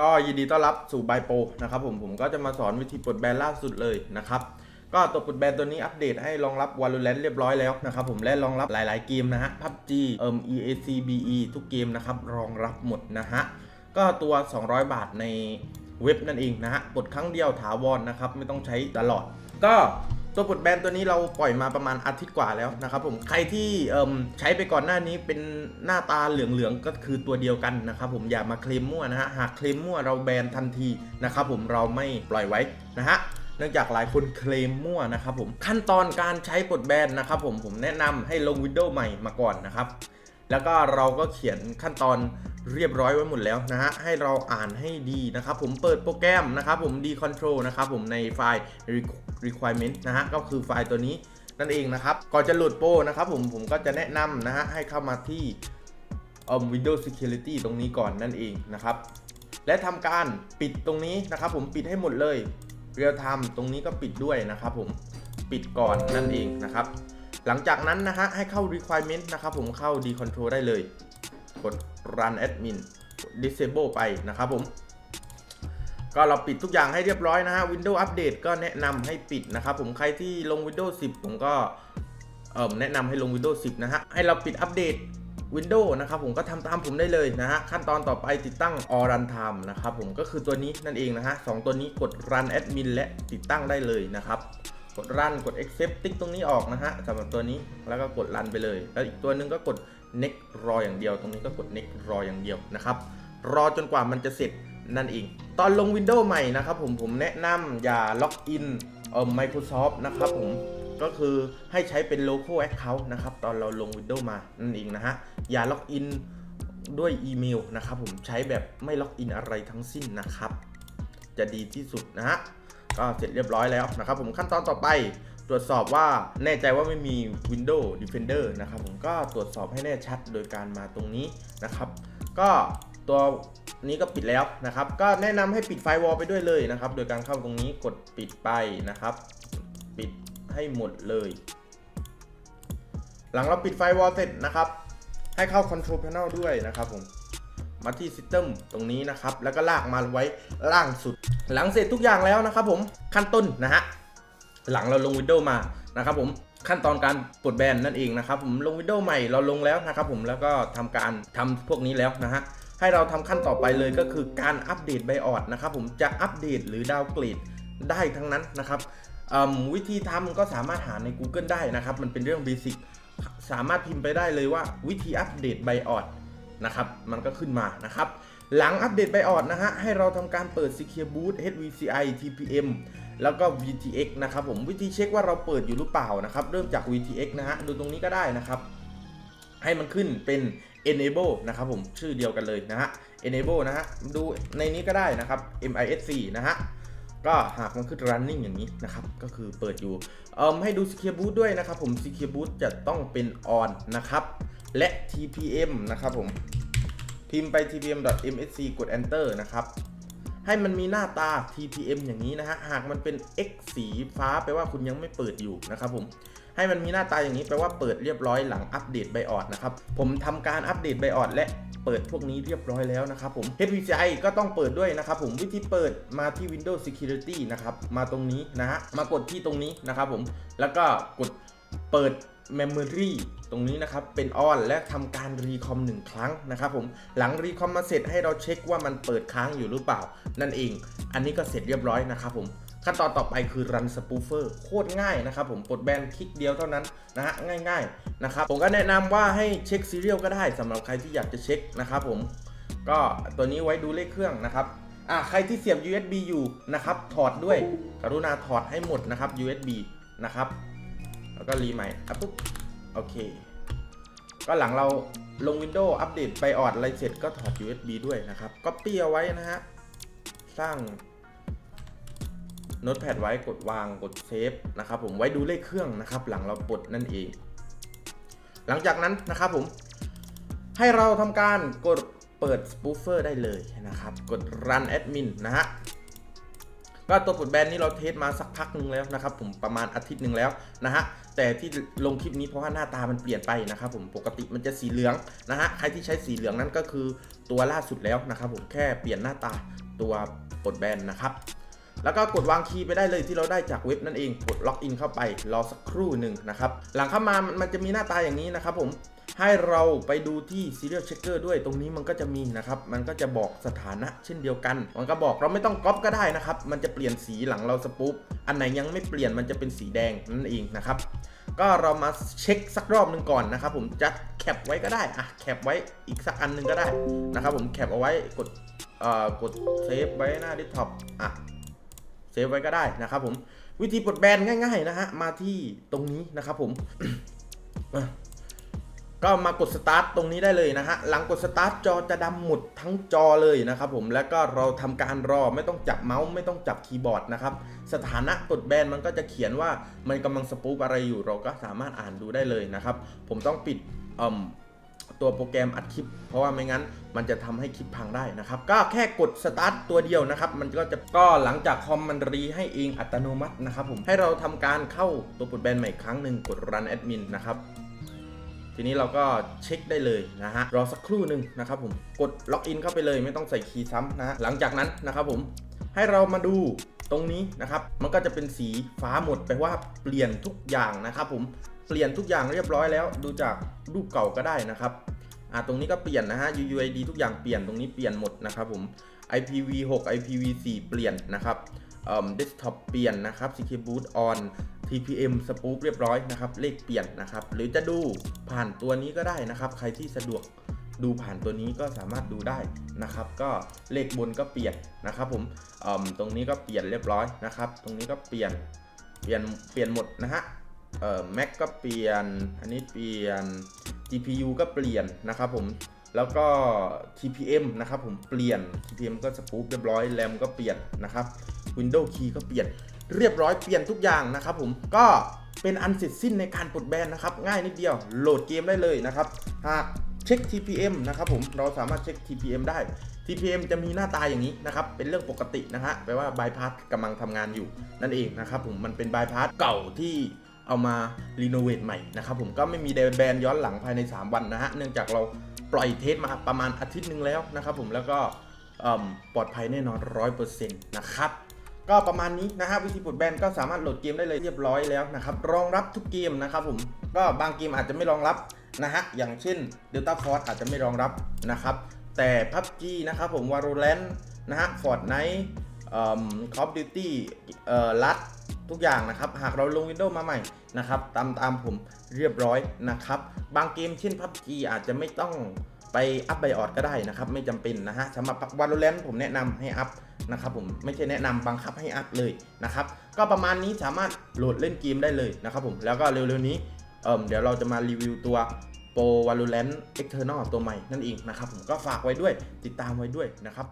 ก็ยินดีต้อนรับสู่ไบโปนะครับผมผมก็จะมาสอนวิธีปลดแบนล่าสุดเลยนะครับ ก็ตัวปลดแบนตัวนี้อัปเดตให้รองรับ Valorant เรียบร้อยแล้วนะครับผมและรองรับหลาย ๆ เกมนะฮะ PUBG เอ่ม EAC BE ทุกเกมนะครับรองรับหมดนะฮะ ก็ตัว 200 บาทในเว็บนั่นเองนะฮะปลดครั้งเดียวถาวรนะครับไม่ต้องใช้ตลอด ก็ ตัวปลดแบนตัวนี้เราปล่อยมาประมาณอาทิตย์กว่าแล้วนะครับผมใครที่ใช้ไปก่อนหน้านี้เป็นหน้าตาเหลืองๆ ก็คือตัวเดียวกันนะครับผมอย่ามาเคลมมั่วนะฮะหากเคลมมั่วเราแบนทันทีนะครับผมเราไม่ปล่อยไว้นะฮะเนื่องจากหลายคนเคลมมั่วนะครับผมขั้นตอนการใช้ปลดแบนนะครับผมผมแนะนำให้ลงวินโดว์ใหม่มาก่อนนะครับแล้วก็เราก็เขียนขั้นตอน เรียบร้อยไว้หมดแล้วนะฮะ ให้เราอ่านให้ดีนะครับ ผมเปิดโปรแกรมนะครับผม d control นะครับผมในไฟล์ requirement นะฮะ ก็คือไฟล์ตัวนี้นั่นเองนะครับ ก่อนจะโหลดโปรนะครับผม ผมก็จะแนะนำนะฮะ ให้เข้ามาที่ Windows Security ตรงนี้ก่อนนั่นเองนะครับ และทำการปิดตรงนี้นะครับ ผมปิดให้หมดเลย เรียลไทม์ตรงนี้ก็ปิดด้วยนะครับผมปิดก่อนนั่นเองนะครับ หลังจากนั้นนะฮะให้เข้า requirement นะครับผมเข้า d control ได้เลย กด run admin กด disable ไปนะครับผม ก็เราปิดทุกอย่างให้เรียบร้อยนะฮะ Windows Update ก็แนะนำให้ปิดนะครับผมใครที่ลง Windows 10 ผมก็เอ่อแนะนำให้ลง Windows 10 นะฮะ ให้เราปิดอัปเดต Windows นะครับผมก็ทำตามผมได้เลยนะฮะ ขั้นตอนต่อไปติดตั้ง All Run Time นะครับผมก็คือตัวนี้นั่นเองนะฮะสองตัวนี้กด Run Admin และติดตั้งได้เลยนะครับกด Run กด Accept ติ๊กตรงนี้ออกนะฮะสำหรับตัวนี้แล้วก็กด Run ไปเลย แล้วอีกตัวหนึงก็กด Next รออย่างเดียว ตรงนี้ก็กด Next รออย่างเดียวนะครับ รอจนกว่ามันจะเสร็จนั่นเอง ตอนลง Windows ใหม่นะครับผมผมแนะนำอย่าล็อกอินเอ่อ Microsoft นะครับผมก็คือให้ใช้เป็น local account นะครับ ตอนเราลง Windows มานั่นเองนะฮะ อย่าล็อกอินด้วยอีเมลนะครับผมใช้แบบไม่ล็อกอินอะไรทั้งสิ้นนะครับ จะดีที่สุดนะฮะ ก็เสร็จเรียบร้อยแล้วนะครับผมขั้นตอนต่อไปตรวจสอบว่าแน่ใจว่าไม่มี Windows Defender นะครับผมก็ตรวจสอบให้แน่ชัดโดยการมาตรงนี้นะครับ ก็ตัวนี้ก็ปิดแล้วนะครับ ก็แนะนำให้ปิดไฟวอลไปด้วยเลยนะครับ โดยการเข้าตรงนี้กดปิดไปนะครับ ปิดให้หมดเลย หลังเราปิดไฟวอลเสร็จนะครับ ให้เข้า Control Panel ด้วยนะครับผมมาที่ System ตรงนี้นะครับ แล้วก็ลากมาไว้ล่างสุด หลังเสร็จทุกอย่างแล้วนะครับผมขั้นต้นนะฮะหลังเราลง Windows มานะครับผมขั้นตอนการปลดแบนนั่นเองนะครับผมลง Windows ใหม่เราลงแล้วนะครับผมแล้วก็ทำการทำพวกนี้แล้วนะฮะให้เราทำขั้นต่อไปเลยก็คือการอัปเดตไบออดนะครับผมจะอัปเดตหรือดาวเกรดได้ทั้งนั้นนะครับวิธีทำก็สามารถหาใน Google ได้นะครับ มันเป็นเรื่องเบสิกสามารถพิมพ์ไปได้เลยว่าวิธีอัปเดตไบออดนะครับ มันก็ขึ้นมานะครับ หลังอัปเดตไบออดนะฮะ ให้เราทำการเปิด Secure Boot HVCI TPM แล้วก็ VTX นะครับผมวิธีเช็คว่าเราเปิดอยู่หรือเปล่านะครับ เริ่มจาก VTX นะฮะ ดูตรงนี้ก็ได้นะครับ ให้มันขึ้นเป็น enable นะครับผมชื่อเดียวกันเลยนะฮะ enable นะฮะ ดูในนี้ก็ได้นะครับ MISC นะฮะก็หากมันขึ้น running อย่างนี้นะครับ ก็คือเปิดอยู่เอ่มให้ดู Secure Boot ด้วยนะครับผม Secure Boot จะต้องเป็น on นะครับ และ TPM นะครับผม พิมพ์ไป tpm.msc กด enter นะครับ ให้มันมีหน้าตา TPM อย่างนี้นะฮะ หากมันเป็น X สีฟ้าแปลว่าคุณยังไม่เปิดอยู่นะครับผม ให้มันมีหน้าตาอย่างนี้แปลว่าเปิดเรียบร้อยหลังอัปเดตไบออดนะครับ ผมทำการอัปเดตไบออดและเปิดพวกนี้เรียบร้อยแล้วนะครับผม HVCI ก็ต้องเปิดด้วยนะครับผมวิธีเปิดมาที่ Windows Security นะครับ มาตรงนี้นะฮะ มากดที่ตรงนี้นะครับผม แล้วก็กดเปิด Memory ตรงนี้นะครับเป็น on และทำการรีคอมหนึ่งครั้งนะครับผมหลังรีคอมมาเสร็จให้เราเช็คว่ามันเปิดค้างอยู่หรือเปล่า นั่นเอง อันนี้ก็เสร็จเรียบร้อยนะครับผมขั้นตอนต่อไปคือ run spoofer โคตรง่ายนะครับผมปดแบนคลิกเดียวเท่านั้นนะฮะง่ายๆนะครับผมก็แนะนำว่าให้เช็คซีเรียลก็ได้สำหรับใครที่อยากจะเช็คนะครับผมก็ตัวนี้ไว้ดูเลขเครื่องนะครับอะใครที่เสียบ USB อยู่นะครับถอดด้วย กรุณาถอดให้หมดนะครับ USB นะครับ แล้วก็รีใหม่อะปุ๊บโอเค ก็หลังเราลง Windows อัปเดตไปออดอะไรเสร็จก็ถอด USB ด้วยนะครับก็เปียไว้นะฮะ สร้างโน้ตแพดไว้กดวางกดเซฟนะครับผมไว้ดูเลขเครื่องนะครับ หลังเราปลดนั่นเอง หลังจากนั้นนะครับผม ให้เราทำการกดเปิด spoofer ได้เลยนะครับ กด run admin นะฮะก็ตัวปดแบนนี้เราเทสมาสักพักหนึ่งแล้วนะครับ ผมประมาณอาทิตย์หนึ่งแล้วนะฮะ แต่ที่ลงคลิปนี้เพราะว่าหน้าตามันเปลี่ยนไปนะครับผมปกติมันจะสีเหลืองนะฮะใครที่ใช้สีเหลืองนั้นก็คือตัวล่าสุดแล้วนะครับผมแค่เปลี่ยนหน้าตาตัวปลดแบนนะครับแล้วก็กดวางคีย์ไปได้เลยที่เราได้จากเว็บนั่นเองกดล็อกอินเข้าไปรอสักครู่หนึ่งนะครับหลังเข้ามามันมันจะมีหน้าตาอย่างนี้นะครับผม ให้เราไปดูที่ serial checker ด้วยตรงนี้มันก็จะมีนะครับ มันก็จะบอกสถานะเช่นเดียวกัน มันก็บอกเราไม่ต้องก๊อปก็ได้นะครับ มันจะเปลี่ยนสีหลังเราสปุ๊บอันไหนยังไม่เปลี่ยนมันจะเป็นสีแดงนั่นเองนะครับ ก็เรามาเช็คสักรอบหนึ่งก่อนนะครับ ผมจะแคปไว้ก็ได้อะแคปไว้อีกสักอันหนึ่งก็ได้นะครับผมแคปเอาไว้กดเอ่อกดเซฟไว้หน้าดิสท็อปอะเซฟไว้ก็ได้นะครับผมวิธีปลดแบนง่าย ๆ นะฮะมาที่ตรงนี้นะครับผม ก็มากดสตาร์ทตรงนี้ได้เลยนะฮะ หลังกดสตาร์ทจอจะดำหมดทั้งจอเลยนะครับผม แล้วก็เราทำการรอไม่ต้องจับเมาส์ไม่ต้องจับคีย์บอร์ดนะครับ สถานะปลดแบนมันก็จะเขียนว่ามันกำลังสปูปอะไรอยู่เราก็สามารถอ่านดูได้เลยนะครับ ผมต้องปิดอ่มตัวโปรแกรมอัดคลิป เพราะว่าไม่งั้นมันจะทำให้คลิปพังได้นะครับ ก็แค่กดสตาร์ทตัวเดียวนะครับ มันก็จะก็หลังจากคอมมันรีให้เองอัตโนมัตินะครับผมให้เราทำการเข้าตัวปลดแบนใหม่ครั้งหนึ่งกด run admin นะครับ ทีนี้เราก็เช็คได้เลยนะฮะรอสักครู่หนึ่งนะครับผมกดล็อกอินเข้าไปเลยไม่ต้องใส่คีย์ซ้ำนะหลังจากนั้นนะครับผมให้เรามาดูตรงนี้นะครับ มันก็จะเป็นสีฟ้าหมดแปลว่าเปลี่ยนทุกอย่างนะครับผมเปลี่ยนทุกอย่างเรียบร้อยแล้ว ดูจากรูปเก่าก็ได้นะครับอ่าตรงนี้ก็เปลี่ยนนะฮะ UUID ทุกอย่างเปลี่ยนตรงนี้เปลี่ยนหมดนะครับผม IPv6 IPv4 เปลี่ยนนะครับเอ่อ desktop เปลี่ยนนะครับ CK boot on TPM spoof เรียบร้อยนะครับ เลขเปลี่ยนนะครับ หรือจะดูผ่านตัวนี้ก็ได้นะครับ ใครที่สะดวกดูผ่านตัวนี้ก็สามารถดูได้นะครับ ก็เลขบนก็เปลี่ยนนะครับ ผมเอ่อตรงนี้ก็เปลี่ยนเรียบร้อยนะครับ ตรงนี้ก็เปลี่ยนเปลี่ยนเปลี่ยนหมดนะฮะเอ่อ Mac ก็เปลี่ยน อันนี้เปลี่ยน GPU ก็เปลี่ยนนะครับผม แล้วก็ TPM นะครับผมเปลี่ยน TPM ก็สปูปเรียบร้อย RAM ก็เปลี่ยนนะครับ Windows Key ก็เปลี่ยนเรียบร้อยเปลี่ยนทุกอย่างนะครับผมก็เป็นอันเสร็จสิ้นในการปลดแบนนะครับ ง่ายนิดเดียวโหลดเกมได้เลยนะครับหากเช็ค TPM นะครับผมเราสามารถเช็ค TPM ได้ TPM จะมีหน้าตาอย่างนี้นะครับ เป็นเรื่องปกตินะฮะแปลว่าบายพาสกำลังทำงานอยู่นั่นเองนะครับผมมันเป็นบายพาสเก่าที่เอามารีโนเวทใหม่นะครับผมก็ไม่มีแบนย้อนหลังภายใน 3 วันนะฮะเนื่องจากเราปล่อยเทสมาประมาณอาทิตย์หนึ่งแล้วนะครับผมแล้วก็ปลอดภัยแน่นอน 100%นะครับ ก็ประมาณนี้นะฮะวิธีปลดแบนก็สามารถโหลดเกมได้เลยเรียบร้อยแล้วนะครับรองรับทุกเกมนะครับผมก็บางเกมอาจจะไม่รองรับนะฮะอย่างเช่น Delta Force อาจจะไม่รองรับนะครับแต่ PUBG นะครับผม Valorant นะฮะ Fortnite เอ่อ Call of Duty เอ่อลัดทุกอย่างนะครับ หากเราลง Windows มาใหม่นะครับตามตามผมเรียบร้อยนะครับ บางเกมเช่น PUBG อาจจะไม่ต้อง ไปอัพไบออดก็ได้นะครับ ไม่จำเป็นนะฮะสำหรับ Valorant ผมแนะนำให้อัพนะครับผมไม่ใช่แนะนำบังคับให้อัพเลยนะครับ ก็ประมาณนี้สามารถโหลดเล่นเกมได้เลยนะครับผมแล้วก็เร็วๆนี้เอ่มเดี๋ยวเราจะมารีวิวตัวโปรวาโลแรนเอ็กเทอร์นอลตัวใหม่นั่นเองนะครับผมก็ฝากไว้ด้วยติดตามไว้ด้วยนะครับ